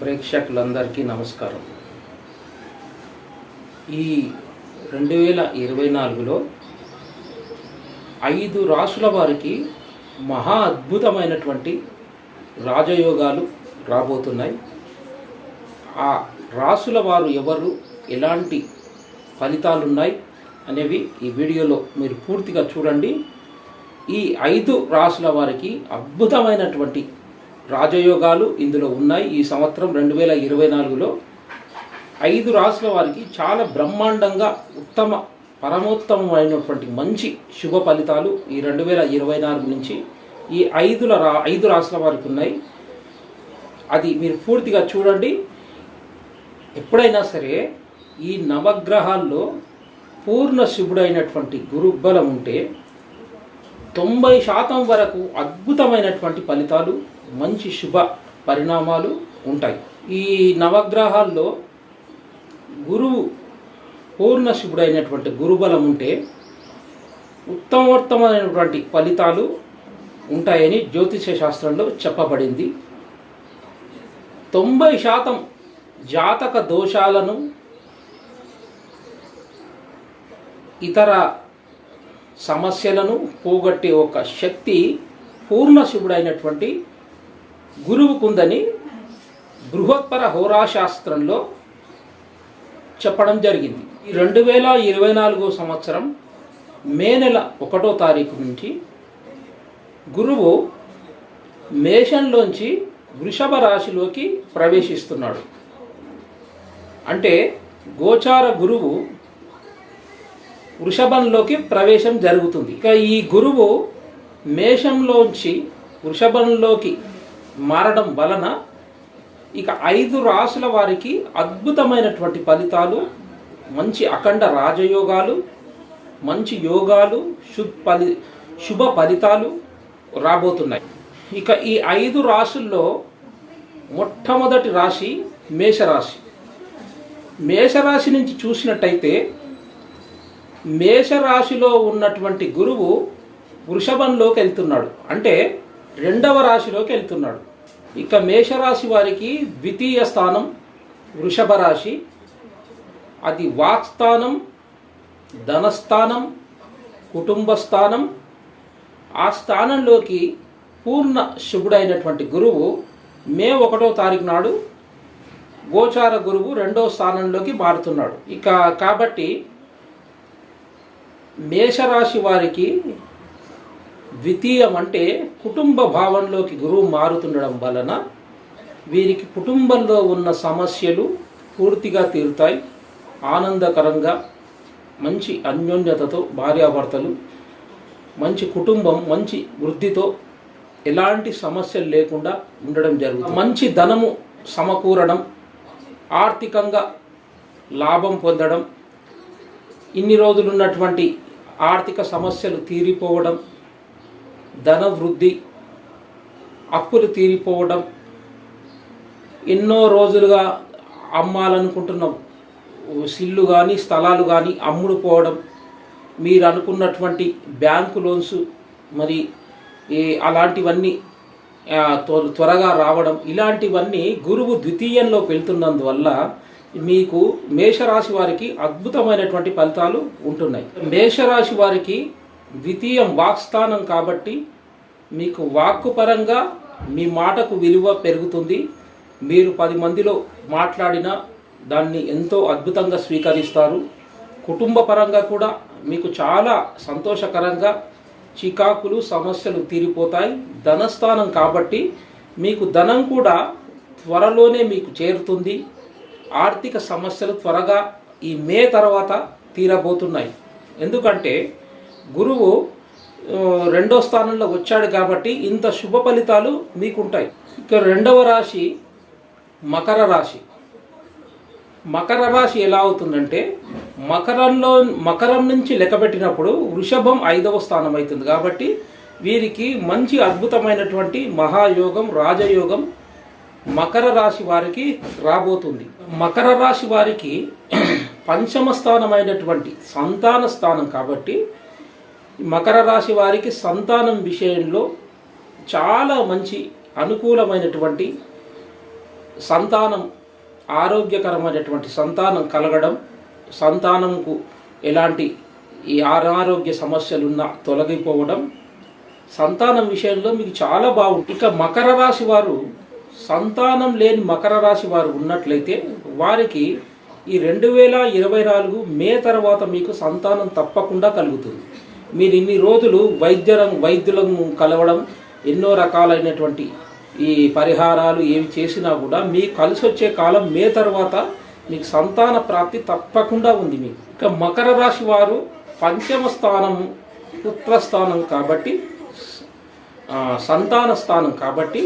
ప్రేక్షకులందరికీ నమస్కారం. ఈ రెండు వేల ఇరవై నాలుగులో ఐదు రాసుల వారికి మహా అద్భుతమైనటువంటి రాజయోగాలు రాబోతున్నాయి. ఆ రాసుల వారు ఎవరు ఎలాంటి ఫలితాలు ఉన్నాయి అనేవి ఈ వీడియోలో మీరు పూర్తిగా చూడండి. ఈ ఐదు రాసుల వారికి అద్భుతమైనటువంటి రాజయోగాలు ఇందులో ఉన్నాయి. ఈ సంవత్సరం రెండు వేల ఇరవై నాలుగులో ఐదు రాసుల వారికి చాలా బ్రహ్మాండంగా ఉత్తమ పరమోత్తమమైనటువంటి మంచి శుభ ఫలితాలు ఈ రెండు వేల ఇరవై నాలుగు నుంచి ఈ ఐదుల రా ఐదు రాసుల వారికి ఉన్నాయి. అది మీరు పూర్తిగా చూడండి. ఎప్పుడైనా సరే ఈ నవగ్రహాల్లో పూర్ణ శుభుడైనటువంటి గురుబలం ఉంటే తొంభై శాతం వరకు అద్భుతమైనటువంటి ఫలితాలు మంచి శుభ పరిణామాలు ఉంటాయి. ఈ నవగ్రహాల్లో గురువు పూర్ణ శుభుడైనటువంటి గురుబలం ఉంటే ఉత్తమోత్తమైనటువంటి ఫలితాలు ఉంటాయని జ్యోతిష శాస్త్రంలో చెప్పబడింది. తొంభై శాతం జాతక దోషాలను ఇతర సమస్యలను పోగొట్టే ఒక శక్తి పూర్ణ శుభుడైనటువంటి గురువుకుందని బృహత్పర హోరాశాస్త్రంలో చెప్పడం జరిగింది. ఈ రెండు వేల ఇరవై నాలుగో సంవత్సరం మే నెల ఒకటో తారీఖు నుంచి గురువు మేషంలోంచి వృషభ రాశిలోకి ప్రవేశిస్తున్నాడు. అంటే గోచార గురువు వృషభంలోకి ప్రవేశం జరుగుతుంది. ఇక ఈ గురువు మేషంలోంచి వృషభంలోకి మారడం వలన ఇక ఐదు రాసుల వారికి అద్భుతమైనటువంటి ఫలితాలు మంచి అఖండ రాజయోగాలు మంచి యోగాలు శుభ ఫలి శుభ ఫలితాలు రాబోతున్నాయి. ఇక ఈ ఐదు రాసుల్లో మొట్టమొదటి రాశి మేషరాశి. మేషరాశి నుంచి చూసినట్టయితే మేషరాశిలో ఉన్నటువంటి గురువు వృషభంలోకి వెళ్తున్నాడు. అంటే రెండవ రాశిలోకి వెళ్తున్నాడు. ఇక మేషరాశి వారికి ద్వితీయ స్థానం వృషభ రాశి. అది వాక్స్థానం ధనస్థానం కుటుంబ స్థానం. ఆ స్థానంలోకి పూర్ణ శుభుడైనటువంటి గురువు మే ఒకటో తారీఖు నాడు గోచార గురువు రెండో స్థానంలోకి మారుతున్నాడు. ఇక కాబట్టి మేషరాశి వారికి ద్వితీయం అంటే కుటుంబ భావంలోకి గురువు మారుతుండడం వలన వీరికి కుటుంబంలో ఉన్న సమస్యలు పూర్తిగా తీరుతాయి. ఆనందకరంగా మంచి అన్యోన్యతతో భార్యాభర్తలు మంచి కుటుంబం మంచి వృద్ధితో ఎలాంటి సమస్యలు లేకుండా ఉండడం జరుగుతుంది. మంచి ధనము సమకూరడం ఆర్థికంగా లాభం పొందడం ఇన్ని రోజులు ఉన్నటువంటి ఆర్థిక సమస్యలు తీరిపోవడం ధన వృద్ధి అప్పులు తీరిపోవడం ఎన్నో రోజులుగా అమ్మాలనుకుంటున్న. సిల్లు కానీ స్థలాలు కానీ అమ్ముడు పోవడం మీరు అనుకున్నటువంటి బ్యాంకు లోన్స్ మరి ఈ అలాంటివన్నీ త్వరగా రావడం ఇలాంటివన్నీ గురువు ద్వితీయంలో వెళ్తున్నందువల్ల మీకు మేషరాశి వారికి అద్భుతమైనటువంటి ఫలితాలు ఉంటున్నాయి. మేషరాశి వారికి ద్వితీయం వాక్స్థానం కాబట్టి మీకు వాక్కు పరంగా మీ మాటకు విలువ పెరుగుతుంది. మీరు పది మందిలో మాట్లాడిన దాన్ని ఎంతో అద్భుతంగా స్వీకరిస్తారు. కుటుంబ పరంగా కూడా మీకు చాలా సంతోషకరంగా చికాకులు సమస్యలు తీరిపోతాయి. ధనస్థానం కాబట్టి మీకు ధనం కూడా త్వరలోనే మీకు చేరుతుంది. ఆర్థిక సమస్యలు త్వరగా ఈ మే తర్వాత తీరబోతున్నాయి. ఎందుకంటే గురువు రెండో స్థానంలో వచ్చాడు కాబట్టి ఇంత శుభ ఫలితాలు మీకుంటాయి. ఇక రెండవ రాశి మకర రాశి. మకర రాశి ఎలా అవుతుందంటే మకరంలో మకరం నుంచి లెక్కబెట్టినప్పుడు వృషభం ఐదవ స్థానం అవుతుంది కాబట్టి వీరికి మంచి అద్భుతమైనటువంటి మహాయోగం రాజయోగం మకర రాశి వారికి రాబోతుంది. మకర రాశి వారికి పంచమ స్థానమైనటువంటి సంతాన స్థానం కాబట్టి మకర రాశి వారికి సంతానం విషయంలో చాలా మంచి అనుకూలమైనటువంటి సంతానం ఆరోగ్యకరమైనటువంటి సంతానం కలగడం సంతానంకు ఎలాంటి ఈ అనారోగ్య సమస్యలున్నా తొలగిపోవడం సంతానం విషయంలో మీకు చాలా బాగుంది ఇక మకర రాశి వారు సంతానం లేని మకర రాశి వారు ఉన్నట్లయితే వారికి ఈ రెండు వేల ఇరవై నాలుగు మే తర్వాత మీకు సంతానం తప్పకుండా కలుగుతుంది. మీరు ఇన్ని రోజులు వైద్యరం వైద్యులను కలవడం ఎన్నో రకాలైనటువంటి ఈ పరిహారాలు ఏవి చేసినా కూడా మీకు కలిసి వచ్చే కాలం మే తర్వాత మీకు సంతాన ప్రాప్తి తప్పకుండా ఉంది మీకు. ఇక మకర రాశి వారు పంచమ స్థానం పుత్రస్థానం కాబట్టి సంతాన స్థానం కాబట్టి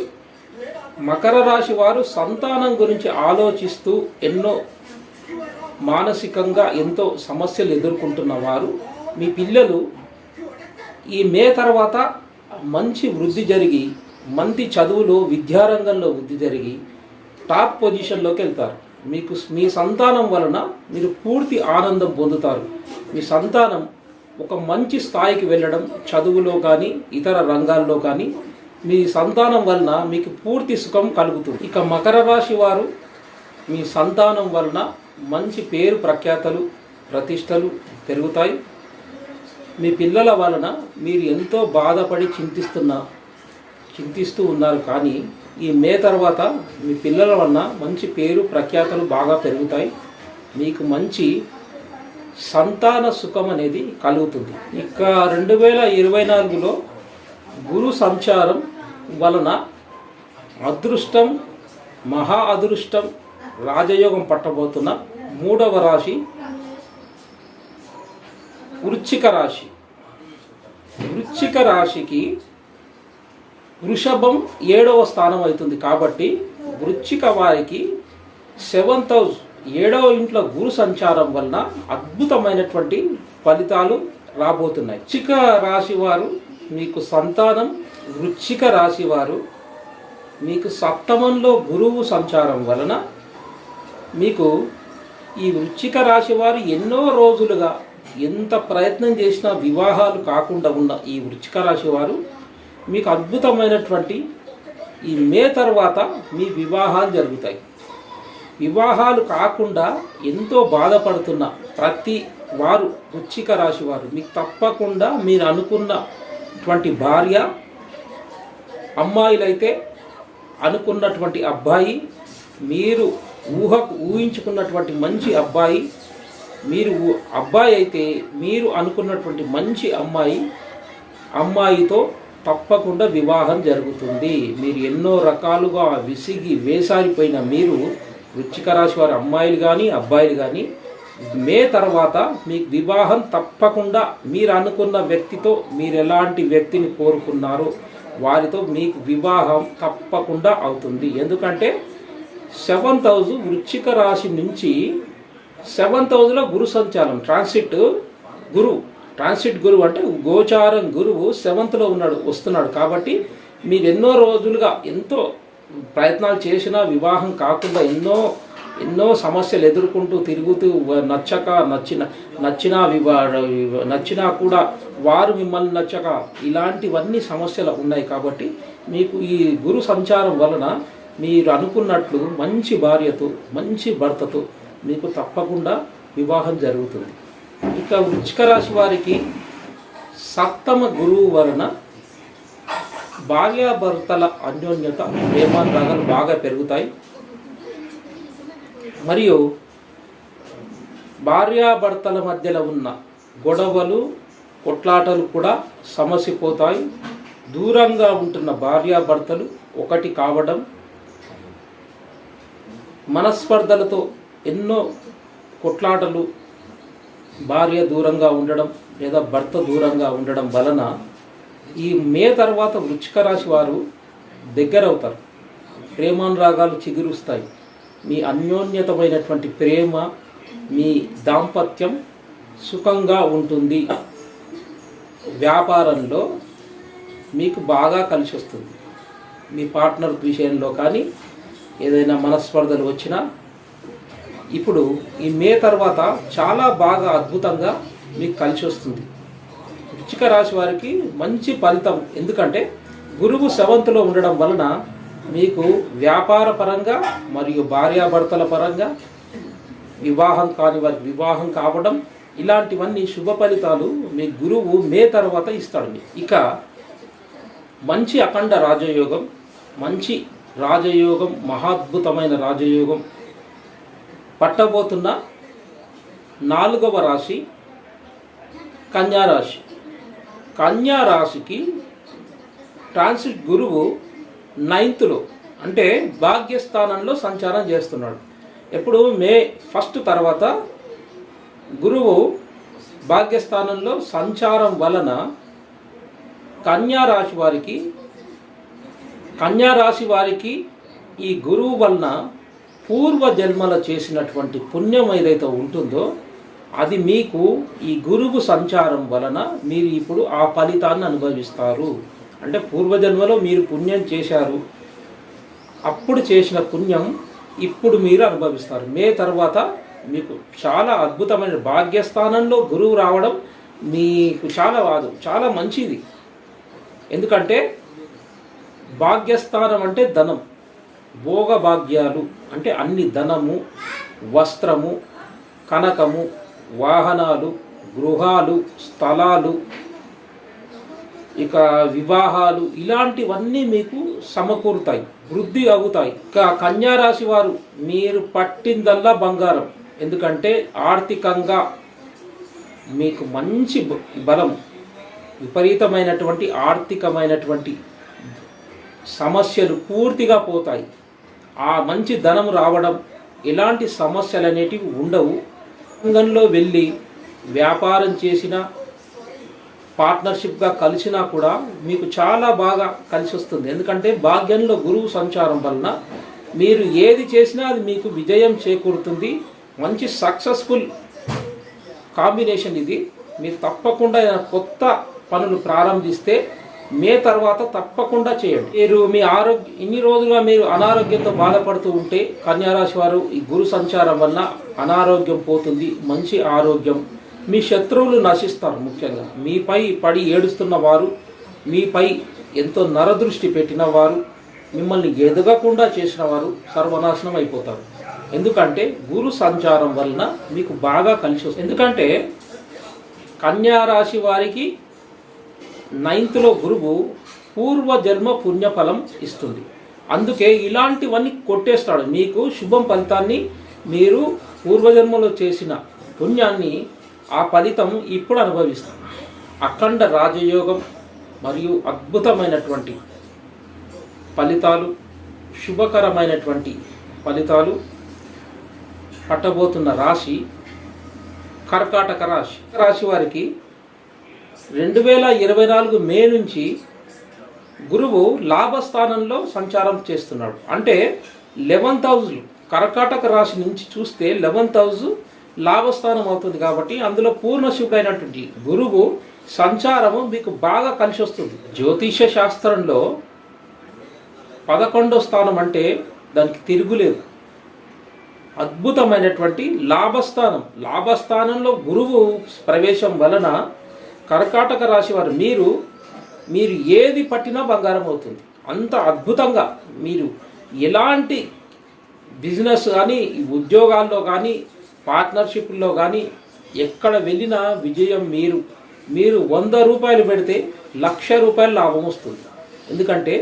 మకర రాశి వారు సంతానం గురించి ఆలోచిస్తూ ఎన్నో మానసికంగా ఎంతో సమస్యలు ఎదుర్కొంటున్న వారు మీ పిల్లలు ఈ మే తర్వాత మంచి వృద్ధి జరిగి మంచి చదువులో విద్యారంగంలో వృద్ధి జరిగి టాప్ పొజిషన్లోకి వెళ్తారు. మీకు మీ సంతానం వలన మీరు పూర్తి ఆనందం పొందుతారు. మీ సంతానం ఒక మంచి స్థాయికి వెళ్ళడం చదువులో కానీ ఇతర రంగాల్లో కానీ మీ సంతానం వలన మీకు పూర్తి సుఖం కలుగుతుంది. ఇక మకర రాశి వారు మీ సంతానం వలన మంచి పేరు ప్రఖ్యాతలు ప్రతిష్టలు పెరుగుతాయి. మీ పిల్లల వలన మీరు ఎంతో బాధపడి చింతిస్తున్న చింతిస్తూ ఉన్నారు కానీ ఈ మే తర్వాత మీ పిల్లల వలన మంచి పేరు ప్రఖ్యాతలు బాగా పెరుగుతాయి. మీకు మంచి సంతాన సుఖం అనేది కలుగుతుంది. ఇక రెండు వేల ఇరవై నాలుగులో గురు సంచారం వలన అదృష్టం మహా అదృష్టం రాజయోగం పట్టబోతున్న మూడవ రాశి వృచ్చిక రాశి. వృచ్చిక రాశికి వృషభం ఏడవ స్థానం అవుతుంది కాబట్టి వృచ్చిక వారికి సెవెంత్ హౌస్ ఏడవ ఇంట్లో గురు సంచారం వలన అద్భుతమైనటువంటి ఫలితాలు రాబోతున్నాయి. చిక రాశి వారు మీకు సంతానం వృచ్చిక రాశి వారు మీకు సప్తమంలో గురువు సంచారం వలన మీకు ఈ వృచ్చిక రాశి వారు ఎన్నో రోజులుగా ఎంత ప్రయత్నం చేసినా వివాహాలు కాకుండా ఉన్న ఈ వృచ్చిక రాశి వారు మీకు అద్భుతమైనటువంటి ఈ మే తర్వాత మీ వివాహాలు జరుగుతాయి. వివాహాలు కాకుండా ఎంతో బాధపడుతున్న ప్రతి వారు వృచ్చిక రాశి వారు మీకు తప్పకుండా మీరు అనుకున్నటువంటి భార్య అమ్మాయిలైతే అనుకున్నటువంటి అబ్బాయి మీరు ఊహకు ఊహించుకున్నటువంటి మంచి అబ్బాయి మీరు అబ్బాయి అయితే మీరు అనుకున్నటువంటి మంచి అమ్మాయి అమ్మాయితో తప్పకుండా వివాహం జరుగుతుంది. మీరు ఎన్నో రకాలుగా విసిగి వేసారిపోయిన మీరు వృచ్చిక రాశి వారి అమ్మాయిలు కానీ అబ్బాయిలు కానీ మే తర్వాత మీకు వివాహం తప్పకుండా మీరు అనుకున్న వ్యక్తితో మీరు ఎలాంటి వ్యక్తిని కోరుకున్నారో వారితో మీకు వివాహం తప్పకుండా అవుతుంది. ఎందుకంటే సెవెంత్ హౌస్ వృచ్చిక రాశి నుంచి సెవెంత్ హౌస్లో గురు సంచారం ట్రాన్సిట్ గురువు ట్రాన్సిట్ గురువు అంటే గోచారం గురువు సెవెంత్లో ఉన్నాడు వస్తున్నాడు. కాబట్టి మీరు ఎన్నో రోజులుగా ఎంతో ప్రయత్నాలు చేసినా వివాహం కాకుండా ఎన్నో ఎన్నో సమస్యలు ఎదుర్కొంటూ తిరుగుతూ నచ్చక నచ్చిన నచ్చినా వివా నచ్చినా కూడా వారు మిమ్మల్ని నచ్చక ఇలాంటివన్నీ సమస్యలు ఉన్నాయి కాబట్టి మీకు ఈ గురు సంచారం వలన మీరు అనుకున్నట్లు మంచి భార్యతో మంచి భర్తతో మీకు తప్పకుండా వివాహం జరుగుతుంది. ఇక వృశ్చిక రాశి వారికి సప్తమ గురువు వలన భార్యాభర్తల అన్యోన్యత ప్రేమానురాగాలు బాగా పెరుగుతాయి. మరియు భార్యాభర్తల మధ్యలో ఉన్న గొడవలు కొట్లాటలు కూడా సమసిపోతాయి. దూరంగా ఉంటున్న భార్యాభర్తలు ఒకటి కావడం మనస్పర్ధలతో ఎన్నో కొట్లాటలు భార్య దూరంగా ఉండడం లేదా భర్త దూరంగా ఉండడం వలన ఈ మే తర్వాత వృచ్చిక రాశి వారు దగ్గరవుతారు. ప్రేమానురాగాలు చిగురుస్తాయి. మీ అన్యోన్యతమైనటువంటి ప్రేమ మీ దాంపత్యం సుఖంగా ఉంటుంది. వ్యాపారంలో మీకు బాగా కలిసి వస్తుంది మీ పార్ట్నర్ విషయంలో కానీ ఏదైనా మనస్పర్ధలు వచ్చినా ఇప్పుడు ఈ మే తర్వాత చాలా బాగా అద్భుతంగా మీకు కలిసి వస్తుంది వృచ్చిక రాశి వారికి మంచి ఫలితం ఎందుకంటే గురువు సెవెంత్లో ఉండడం వలన మీకు వ్యాపార పరంగా మరియు భార్యాభర్తల పరంగా వివాహం కాని వారికి వివాహం కావడం ఇలాంటివన్నీ శుభ ఫలితాలు మీ గురువు మే తర్వాత ఇస్తాడు మీకు. ఇక మంచి అఖండ రాజయోగం మంచి రాజయోగం మహాద్భుతమైన రాజయోగం పట్టబోతున్న నాలుగవ రాశి కన్యారాశి కన్యారాశికి ట్రాన్సిట్ గురువు నైన్త్లో అంటే భాగ్యస్థానంలో సంచారం చేస్తున్నాడు. ఎప్పుడు? మే ఫస్ట్ తర్వాత గురువు భాగ్యస్థానంలో సంచారం వలన కన్యారాశి వారికి కన్యారాశి వారికి ఈ గురువు వలన పూర్వ జన్మల చేసినటువంటి పుణ్యం ఏదైతే ఉంటుందో అది మీకు ఈ గురువు సంచారం వలన మీరు ఇప్పుడు ఆ ఫలితాన్ని అనుభవిస్తారు. అంటే పూర్వజన్మలో మీరు పుణ్యం చేశారు. అప్పుడు చేసిన పుణ్యం ఇప్పుడు మీరు అనుభవిస్తారు. మే తర్వాత మీకు చాలా అద్భుతమైన భాగ్యస్థానంలో గురువు రావడం మీకు చాలా వాదు చాలా మంచిది. ఎందుకంటే భాగ్యస్థానం అంటే ధనం. భోగభాగ్యాలు అంటే అన్ని ధనము వస్త్రము కనకము వాహనాలు గృహాలు స్థలాలు ఇక వివాహాలు ఇలాంటివన్నీ మీకు సమకూరుతాయి వృద్ధి అవుతాయి. ఇక కన్యారాశి వారు మీరు పట్టిందల్లా బంగారం. ఎందుకంటే ఆర్థికంగా మీకు మంచి బ- బలం విపరీతమైనటువంటి ఆర్థికమైనటువంటి సమస్యలు పూర్తిగా పోతాయి. ఆ మంచి ధనం రావడం ఎలాంటి సమస్యలు అనేటివి ఉండవు. రంగంలో వెళ్ళి వ్యాపారం చేసిన పార్ట్నర్షిప్గా కలిసినా కూడా మీకు చాలా బాగా కలిసి వస్తుంది. ఎందుకంటే భాగ్యంలో గురువు సంచారం వలన మీరు ఏది చేసినా అది మీకు విజయం చేకూరుతుంది. మంచి సక్సెస్ఫుల్ కాంబినేషన్ ఇది. మీరు తప్పకుండా కొత్త పనులు ప్రారంభిస్తే మే తర్వాత తప్పకుండా చేయండి. మీరు మీ ఆరోగ్య ఇన్ని రోజులుగా మీరు అనారోగ్యంతో బాధపడుతూ ఉంటే కన్యారాశి వారు ఈ గురు సంచారం వల్ల అనారోగ్యం పోతుంది మంచి ఆరోగ్యం. మీ శత్రువులు నశిస్తారు ముఖ్యంగా. మీపై పడి ఏడుస్తున్న వారు మీపై ఎంతో నరదృష్టి పెట్టిన వారు మిమ్మల్ని ఎదగకుండా చేసిన వారు సర్వనాశనం అయిపోతారు. ఎందుకంటే గురు సంచారం వలన మీకు బాగా కలిసి వస్తుంది. ఎందుకంటే కన్యా రాశి వారికి నైన్త్లో గురువు పూర్వజన్మ పుణ్యఫలం ఇస్తుంది. అందుకే ఇలాంటివన్నీ కొట్టేస్తాడు. మీకు శుభం ఫలితాన్ని మీరు పూర్వజన్మలో చేసిన పుణ్యాన్ని ఆ ఫలితం ఇప్పుడు అనుభవిస్తాం. అఖండ రాజయోగం మరియు అద్భుతమైనటువంటి ఫలితాలు శుభకరమైనటువంటి ఫలితాలు పట్టబోతున్న రాశి కర్కాటక రాశి. రాశి వారికి రెండు వేల ఇరవై నాలుగు మే నుంచి గురువు లాభస్థానంలో సంచారం చేస్తున్నాడు. అంటే లెవెన్త్ హౌస్ కర్కాటక రాశి నుంచి చూస్తే లెవెన్త్ హౌస్ లాభస్థానం అవుతుంది కాబట్టి అందులో పూర్ణ శుభ్రైనటువంటి గురువు సంచారము మీకు బాగా కలిసి వస్తుంది. జ్యోతిష శాస్త్రంలో పదకొండో స్థానం అంటే దానికి తిరుగులేదు అద్భుతమైనటువంటి లాభస్థానం. లాభస్థానంలో గురువు ప్రవేశం వలన కర్కాటక రాశి వారు మీరు మీరు ఏది పట్టినా బంగారం అవుతుంది. అంత అద్భుతంగా మీరు ఎలాంటి బిజినెస్ కానీ ఉద్యోగాల్లో కానీ పార్ట్నర్షిప్లో కానీ ఎక్కడ వెళ్ళినా విజయం మీరు మీరు వంద రూపాయలు పెడితే లక్ష రూపాయలు లాభం వస్తుంది. ఎందుకంటే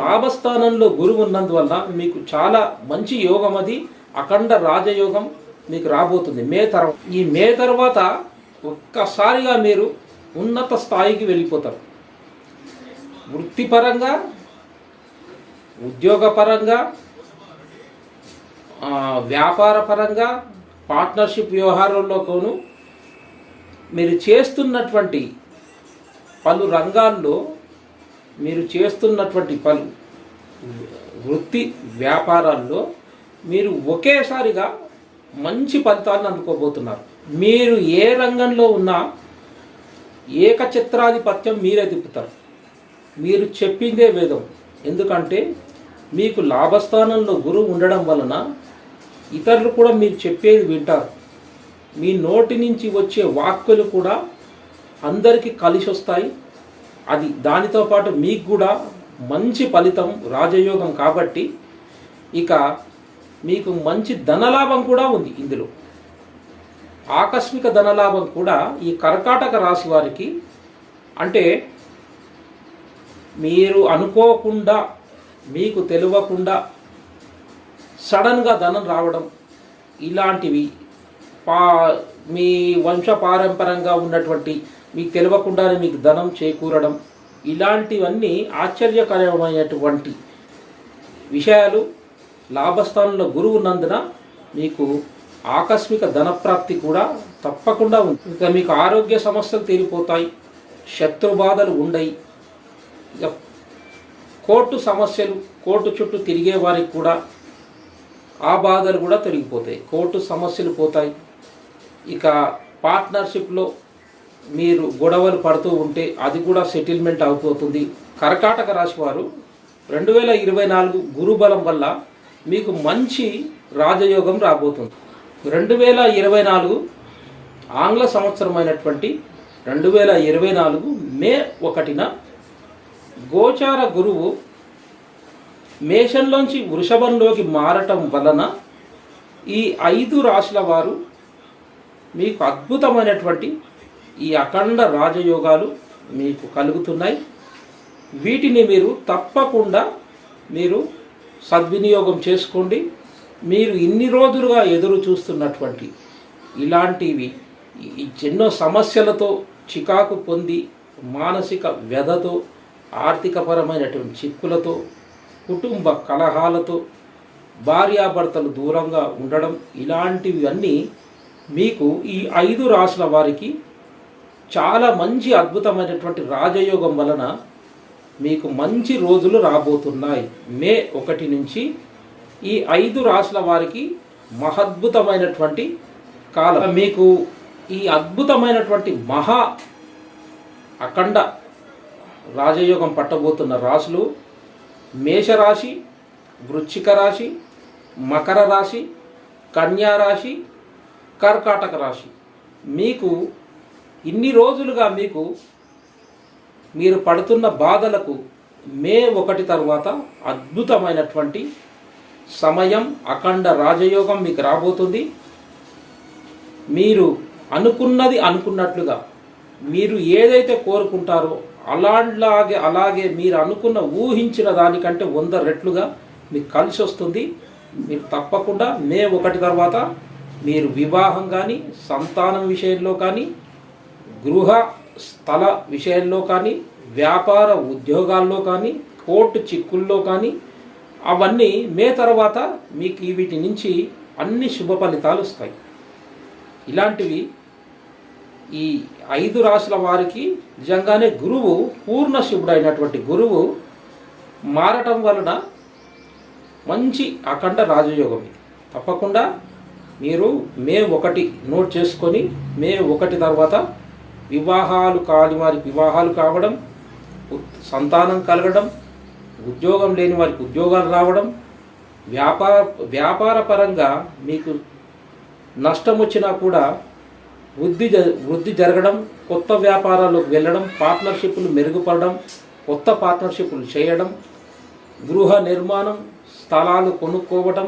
లాభస్థానంలో గురువు ఉన్నందువల్ల మీకు చాలా మంచి యోగం అది అఖండ రాజయోగం మీకు రాబోతుంది. మే తర్వాత ఈ మే తర్వాత ఒక్కసారిగా మీరు ఉన్నత స్థాయికి వెళ్ళిపోతారు. వృత్తిపరంగా ఉద్యోగపరంగా వ్యాపారపరంగా పార్ట్నర్షిప్ వ్యవహారంలోనూ మీరు చేస్తున్నటువంటి పలు రంగాల్లో మీరు చేస్తున్నటువంటి పలు వృత్తి వ్యాపారాల్లో మీరు ఒకేసారిగా మంచి ఫలితాలను అందుకోబోతున్నారు. మీరు ఏ రంగంలో ఉన్నా ఏకచిత్రాధిపత్యం మీరే తిప్పుతారు. మీరు చెప్పిందే వేదం. ఎందుకంటే మీకు లాభస్థానంలో గురువు ఉండడం వలన ఇతరులు కూడా మీరు చెప్పేది వింటారు. మీ నోటి నుంచి వచ్చే వాక్కులు కూడా అందరికీ కలిసి వస్తాయి అది దానితో పాటు మీకు కూడా మంచి ఫలితం రాజయోగం కాబట్టి ఇక మీకు మంచి ధనలాభం కూడా ఉంది ఇందులో. ఆకస్మిక ధనలాభం కూడా ఈ కర్కాటక రాశి వారికి అంటే మీరు అనుకోకుండా మీకు తెలియకుండా సడన్గా ధనం రావడం ఇలాంటివి పా మీ వంశ పారంపరంగా ఉన్నటువంటి మీకు తెలియకుండానే మీకు ధనం చేకూరడం ఇలాంటివన్నీ ఆశ్చర్యకరమైనటువంటి విషయాలు. లాభస్థానంలో గురువున్నందున మీకు ఆకస్మిక ధనప్రాప్తి కూడా తప్పకుండా ఉంది. ఇక మీకు ఆరోగ్య సమస్యలు తీరిపోతాయి శత్రు బాధలు ఉండయి. ఇక కోర్టు సమస్యలు కోర్టు చుట్టూ తిరిగే వారికి కూడా ఆ బాధలు కూడా తొలగిపోతాయి. కోర్టు సమస్యలు పోతాయి. ఇక పార్ట్నర్షిప్లో మీరు గొడవలు పడుతూ ఉంటే అది కూడా సెటిల్మెంట్ అయిపోతుంది కర్కాటక రాశి వారు రెండు వేల ఇరవై నాలుగు గురుబలం వల్ల మీకు మంచి రాజయోగం రాబోతుంది. రెండు వేల ఇరవై నాలుగు ఆంగ్ల సంవత్సరమైనటువంటి రెండు వేల ఇరవై నాలుగు మే ఒకటిన గోచార గురువు మేషంలోంచి వృషభంలోకి మారటం వలన ఈ ఐదు రాశుల వారు మీకు అద్భుతమైనటువంటి ఈ అఖండ రాజయోగాలు మీకు కలుగుతున్నాయి. వీటిని మీరు తప్పకుండా మీరు సద్వినియోగం చేసుకోండి. మీరు ఇన్ని రోజులుగా ఎదురు చూస్తున్నటువంటి ఇలాంటివి ఎన్నో సమస్యలతో చికాకు పొంది మానసిక వ్యధతో ఆర్థికపరమైనటువంటి చిక్కులతో కుటుంబ కలహాలతో భార్యాభర్తలు దూరంగా ఉండడం ఇలాంటివన్నీ మీకు ఈ ఐదు రాసుల వారికి చాలా మంచి అద్భుతమైనటువంటి రాజయోగం వలన మీకు మంచి రోజులు రాబోతున్నాయి. మే ఒకటి నుంచి ఈ ఐదు రాసుల వారికి మహద్భుతమైనటువంటి కాలం. మీకు ఈ అద్భుతమైనటువంటి మహా అఖండ రాజయోగం పట్టబోతున్న రాశులు మేషరాశి వృశ్చిక రాశి మకర రాశి కన్యా రాశి కర్కాటక రాశి. మీకు ఇన్ని రోజులుగా మీకు మీరు పడుతున్న బాధలకు మే ఒకటి తర్వాత అద్భుతమైనటువంటి సమయం అఖండ రాజయోగం మీకు రాబోతుంది. మీరు అనుకున్నది అనుకున్నట్లుగా మీరు ఏదైతే కోరుకుంటారో అలాగే అలాగే మీరు అనుకున్న ఊహించిన దానికంటే వంద రెట్లుగా మీకు కలిసి వస్తుంది. మీరు తప్పకుండా మే ఒకటి తర్వాత మీరు వివాహం కానీ సంతానం విషయంలో కానీ గృహ స్థల విషయంలో కానీ వ్యాపార ఉద్యోగాల్లో కానీ కోర్టు చిక్కుల్లో కానీ అవన్నీ మే తర్వాత మీకు వీటి నుంచి అన్ని శుభ ఫలితాలు వస్తాయి. ఇలాంటివి ఈ ఐదు రాశుల వారికి నిజంగానే గురువు పూర్ణ శుభుడైనటువంటి గురువు మారటం వలన మంచి అఖండ రాజయోగం ఇది. తప్పకుండా మీరు మే ఒకటి నోట్ చేసుకొని మే ఒకటి తర్వాత వివాహాలు కాని వారికి వివాహాలు కావడం సంతానం కలగడం ఉద్యోగం లేని వారికి ఉద్యోగాలు రావడం వ్యాపార వ్యాపార పరంగా మీకు నష్టం వచ్చినా కూడా వృద్ధి జ వృద్ధి జరగడం కొత్త వ్యాపారాలకు వెళ్ళడం పార్ట్నర్షిప్లు మెరుగుపడడం కొత్త పార్ట్నర్షిప్లు చేయడం గృహ నిర్మాణం స్థలాలు కొనుక్కోవడం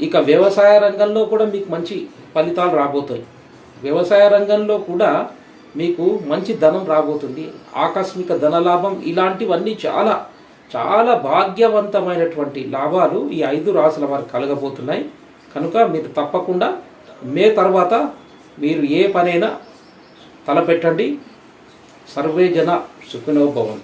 ఇక వ్యవసాయ రంగంలో కూడా మీకు మంచి ఫలితాలు రాబోతాయి. వ్యవసాయ రంగంలో కూడా మీకు మంచి ధనం రాబోతుంది. ఆకస్మిక ధనలాభం ఇలాంటివన్నీ చాలా చాలా భాగ్యవంతమైనటువంటి లాభాలు ఈ ఐదు రాసుల వారు కలగబోతున్నాయి. కనుక మీరు తప్పకుండా మే తర్వాత మీరు ఏ పనైనా తలపెట్టండి. సర్వే జన సుఖినోభవం